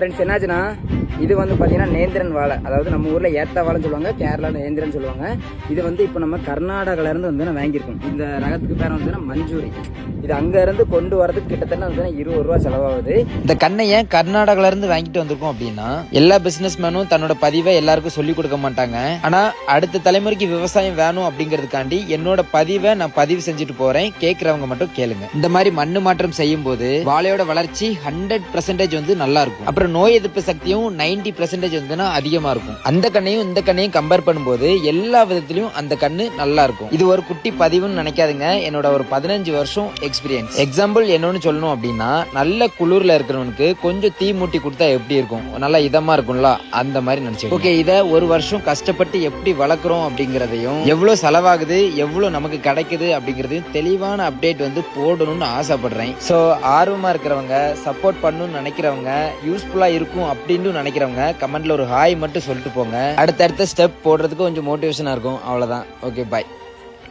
Friends என்னாச்சுன்னா இது வந்து பார்த்தீங்கன்னா நேந்திரன் வாழை. அதாவது நம்ம ஊரில் ஏத்த வாழைன்னு சொல்லுவாங்க கேரளாவில் நேந்திரன் சொல்லுவாங்க. இது வந்து இப்போ நம்ம கர்நாடகால இருந்து வந்து நான் வாங்கியிருக்கோம். இந்த ரகத்துக்கு பேர் வந்து மஞ்சூரி. இது அங்கேருந்து கொண்டு வரதுக்கு கிட்டத்தட்ட வந்து இருபது ரூபா செலவாகுது. இந்த கண்ணை ஏன் கர்நாடகாவிலேருந்து வாங்கிட்டு வந்திருக்கோம் அப்படின்னா எல்லா பிஸ்னஸ் மேனும் தன்னோட பதிவை எல்லாருக்கும் சொல்லிக் கொடுக்க மாட்டாங்க. ஆனால் அடுத்த தலைமுறைக்கு விவசாயம் வேணும் அப்படிங்கிறதுக்காண்டி என்னோட பதிவை நான் பதிவு செஞ்சுட்டு போகிறேன் கேட்குறவங்க மட்டும் கேளுங்க. இந்த மாதிரி மண்ணு மாற்றம் செய்யும் போது வாழையோட வளர்ச்சி ஹண்ட்ரட் பர்சன்டேஜ் வந்து நல்லா இருக்கும். அப்புறம் நோய் எதிர்ப்பு சக்தியும் நைன்டி பர்சன்டேஜ் வந்துன்னா அதிகமா இருக்கும். அந்த கண்ணையும் இந்த கண்ணையும் கம்பேர் பண்ணும்போது எல்லா விதத்திலயும் அந்த கண்ணு நல்லா இருக்கும். இது ஒரு குட்டி பதிவுன்னு நினைக்காதுங்க. என்னோட ஒரு பதினஞ்சு வருஷம் எக்ஸ்பீரியன்ஸ் எக்ஸாம்பிள் என்னன்னு சொல்லணும் அப்படின்னா நல்ல குளிர்ல இருக்கிறவனுக்கு கொஞ்சம் தீ மூட்டி கொடுத்தா எப்படி இருக்கும்? நல்லா இதமா இருக்கும்ல? அந்த மாதிரி நினைச்சு ஓகே இத ஒரு வருஷம் கஷ்டப்பட்டு எப்படி வளர்க்குறோம் அப்படிங்கறதையும் எவ்வளவு செலவாகுது எவ்வளவு நமக்கு கிடைக்குது அப்படிங்கறதையும் தெளிவான அப்டேட் வந்து போடணும்னு ஆசைப்படுறேன். ஸோ ஆர்வமா இருக்கிறவங்க சப்போர்ட் பண்ணணும்னு நினைக்கிறவங்க யூஸ்ஃபுல்லா இருக்கும் அப்படின்னு நினைக்கிறவங்க கமெண்ட்ல ஒரு ஹாய் மட்டும் சொல்லிட்டு போங்க. அடுத்தடுத்த ஸ்டெப் போடுறதுக்கு கொஞ்சம் மோட்டிவேஷனா இருக்கும். அவ்வளவுதான். Okay bye